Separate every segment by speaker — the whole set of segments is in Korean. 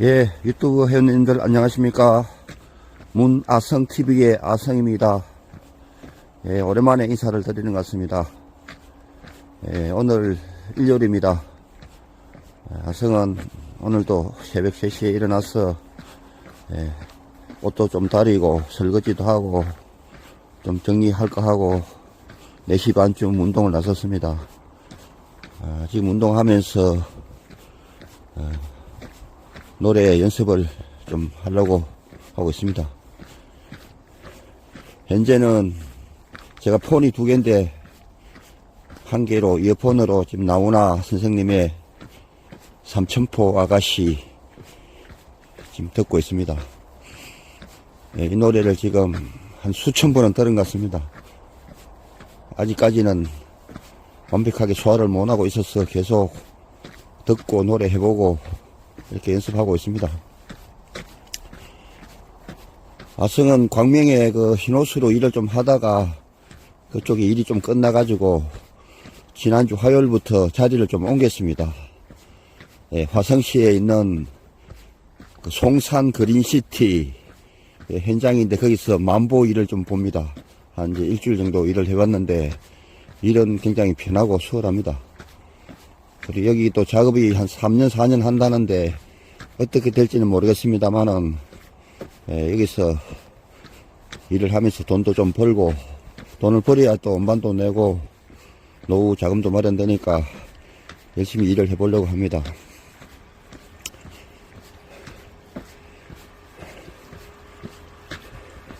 Speaker 1: 예, 유튜브 회원님들 안녕하십니까. 문아성TV의 아성입니다. 예, 오랜만에 인사를 드리는 것 같습니다. 예, 오늘 일요일입니다. 예, 아성은 오늘도 새벽 3시에 일어나서, 예, 옷도 좀 다리고, 설거지도 하고, 좀 정리할 거 하고, 4시 반쯤 운동을 나섰습니다. 아, 지금 운동하면서, 노래 연습을 좀 하려고 하고 있습니다. 현재는 제가 폰이 두 개인데 한 개로 이어폰으로 지금 나오나 선생님의 삼천포 아가씨 지금 듣고 있습니다. 예, 이 노래를 지금 한 수천 번은 들은 것 같습니다. 아직까지는 완벽하게 소화를 못하고 있어서 계속 듣고 노래해보고 이렇게 연습하고 있습니다. 아성은 광명에 그 흰옷으로 일을 좀 하다가 그쪽에 일이 좀 끝나가지고 지난주 화요일부터 자리를 좀 옮겼습니다. 예, 화성시에 있는 그 송산 그린시티 예, 현장인데 거기서 만보 일을 좀 봅니다. 한 이제 일주일 정도 일을 해봤는데 일은 굉장히 편하고 수월합니다. 그리고 여기 또 작업이 한 3년, 4년 한다는데 어떻게 될지는 모르겠습니다만은 예, 여기서 일을 하면서 돈도 좀 벌고 돈을 벌어야 또 음반도 내고 노후 자금도 마련되니까 열심히 일을 해보려고 합니다.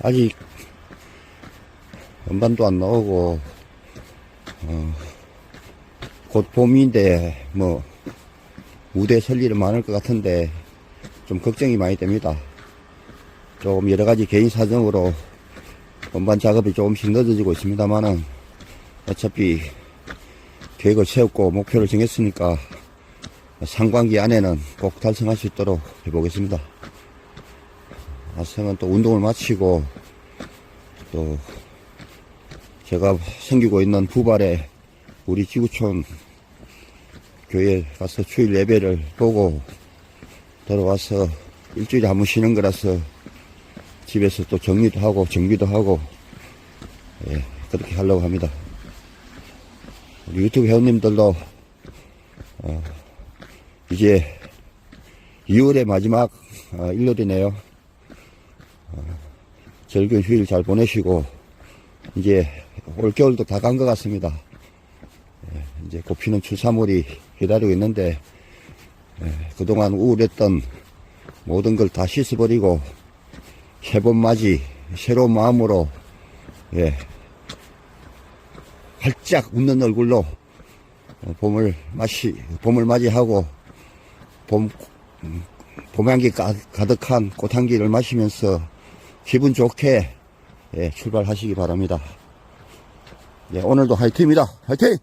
Speaker 1: 아직 음반도 안 나오고 어, 곧 봄인데 뭐 무대 설 일은 많을 것 같은데 좀 걱정이 많이 됩니다. 좀 여러 가지 개인 사정으로 음반 작업이 조금씩 늦어지고 있습니다만은 어차피 계획을 세웠고 목표를 정했으니까 상반기 안에는 꼭 달성할 수 있도록 해보겠습니다. 아성은 또 운동을 마치고 또 제가 생기고 있는 부발에 우리 지구촌 교회 가서 주일 예배를 보고 들어와서 일주일에 한 번 쉬는 거라서 집에서 또 정리도 하고 정비도 하고 예, 그렇게 하려고 합니다. 우리 유튜브 회원님들도 어, 이제 2월의 마지막 어, 일요일이네요. 어, 즐거운 휴일 잘 보내시고 이제 올겨울도 다 간 것 같습니다. 예, 이제 꽃피는 추사물이 기다리고 있는데 예, 그동안 우울했던 모든 걸 다 씻어버리고 새봄 맞이 새로운 마음으로 예, 활짝 웃는 얼굴로 어, 봄을 마시 봄을 맞이하고 봄 음, 봄향기 가, 가득한 꽃향기를 마시면서 기분 좋게 예, 출발하시기 바랍니다. 예, 오늘도 화이팅입니다. 화이팅!